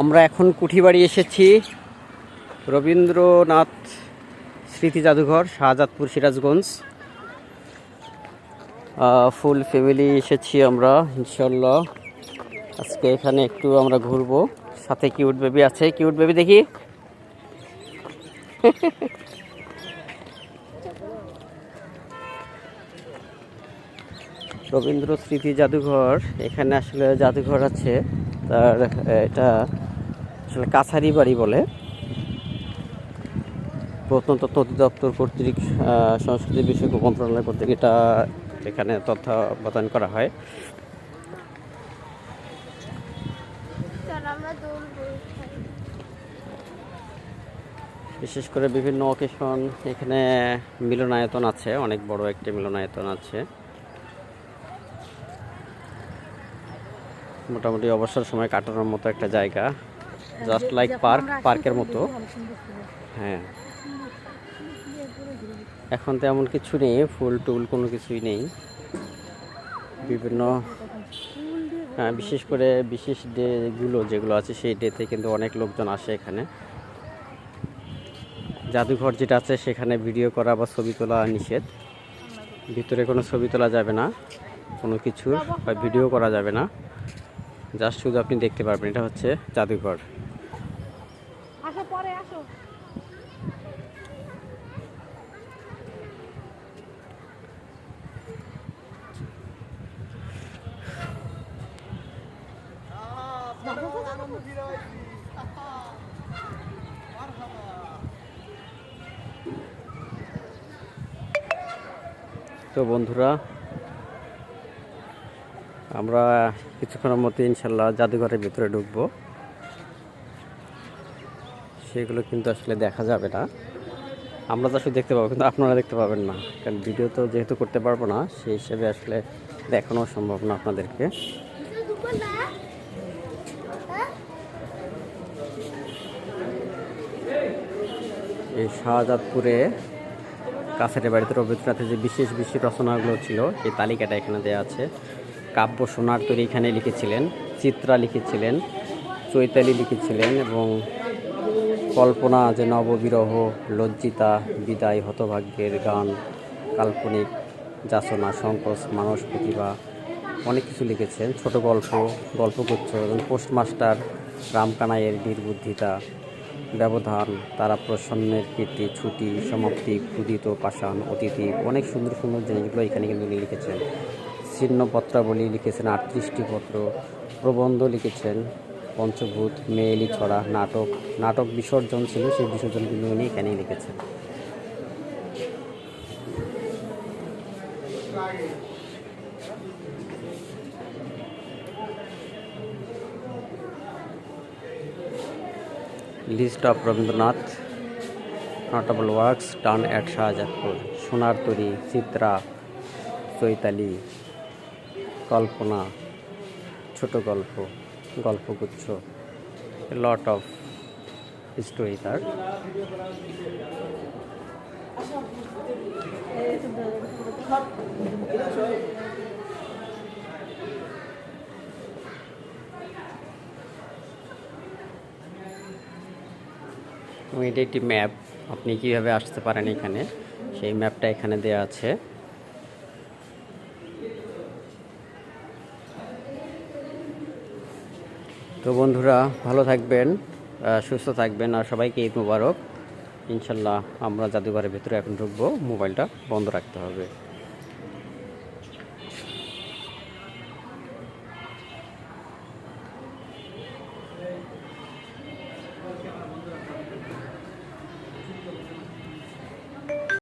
আমরা এখন কুঠিবাড়ি এসেছি। রবীন্দ্রনাথ স্মৃতি জাদুঘর, শাহজাদপুর সিরাজগঞ্জ। ফুল ফ্যামিলি এসেছি আমরা ইনশাল্লাহ আজকে এখানে একটু আমরা ঘুরবো। সাথে কিউট বেবি আছে। কিউট বেবি দেখি। রবীন্দ্র স্মৃতি জাদুঘর, এখানে আসলে জাদুঘর আছে। তার, এটা আসলে কাছারি বাড়ি বলে। প্রত্নতত্ত্ব অধিদপ্তর কর্তৃক সংস্কৃতি বিষয়ক মন্ত্রণালয় কর্তৃক এটা এখানে তত্ত্বাবধান করা হয়। বিশেষ করে বিভিন্ন অকেশন এখানে মিলনায়তন আছে অনেক বড় একটি মিলনায়তন আছে। মোটামুটি অবসর সময় কাটানোর মতো একটা জায়গা। জাস্ট লাইক পার্ক পার্কের মতো। হ্যাঁ। এখন তেমন কিছু নেই, ফুল টুল কোনো কিছুই নেই। বিভিন্ন হ্যাঁ বিশেষ করে বিশেষ ডেগুলো যেগুলো আছে, সেই ডেতে কিন্তু অনেক লোকজন আসে এখানে। জাদুঘর যেটা আছে, সেখানে ভিডিও করা বা ছবি তোলা নিষেধ। ভিতরে কোনো ছবি তোলা যাবে না, কোনো কিছু বা ভিডিও করা যাবে না। জাস্ট শুধু আপনি দেখতে পারবেন, এটা হচ্ছে জাদুঘর। আসো। তো বন্ধুরা আমরা কিছুক্ষণের মধ্যে ইনশাল্লাহ জাদুঘরের ভিতরে ঢুকবো। সেগুলো কিন্তু আসলে দেখা যাবে না। আমরা তো আসলে দেখতে পাবো, কিন্তু আপনারা দেখতে পাবেন না। কারণ ভিডিও তো যেহেতু করতে পারব না, সেই হিসেবে আসলে দেখানো সম্ভব না আপনাদেরকে। এই শাহজাদপুরে কাছের বাড়িতে রবীন্দ্রনাথের যে বিশেষ বিশেষ রচনাগুলো ছিল, সেই তালিকাটা এখানে দেওয়া আছে। কাব্য সোনার তৈরি এখানে লিখেছিলেন, চিত্রা লিখেছিলেন, চৈতালি লিখেছিলেন এবং কল্পনা যে নববিরহ, লজ্জিতা, বিদায় হতভাগ্যের গান, কাল্পনিক যাচনা, সংকোচ, মানস প্রতিভা, অনেক কিছু লিখেছেন। ছোট গল্প, গল্পগুচ্ছ এবং পোস্টমাস্টার রামকানাইয়ের নির্বুদ্ধিতা, ব্যবধান তারা প্রসন্নের কীর্তি, ছুটি, সমাপ্তি ক্ষুদিত পাষাণ, অতিথি, অনেক সুন্দর সুন্দর জিনিসগুলো এখানে কিন্তু লিখেছেন। ছিন্নপত্রাবলী লিখেছেন, আটত্রিশটি পত্র, প্রবন্ধ লিখেছেন পঞ্চভূত, মেয়েলি ছড়া, নাটক নাটক বিসর্জন ছিল, সেই বিসর্জন কিন্তু উনি এখানেই লিখেছেন। List of Rabindranath notable works done at Shahzadpur Sonar Tori Chitra Chaitali কল্পনা ছোট গল্প গল্পগুচ্ছ লট অফ স্টোরি তার এবং এটি একটি ম্যাপ আপনি কীভাবে আসতে পারেন এখানে? সেই ম্যাপটা এখানে দেওয়া আছে। তো বন্ধুরা, ভালো থাকবেন সুস্থ থাকবেন, আর সবাইকে ঈদ মুবারক। ইনশাল্লাহ আমরা জাদুঘরের ভিতরে এখন ঢুকবো, মোবাইলটা বন্ধ রাখতে হবে।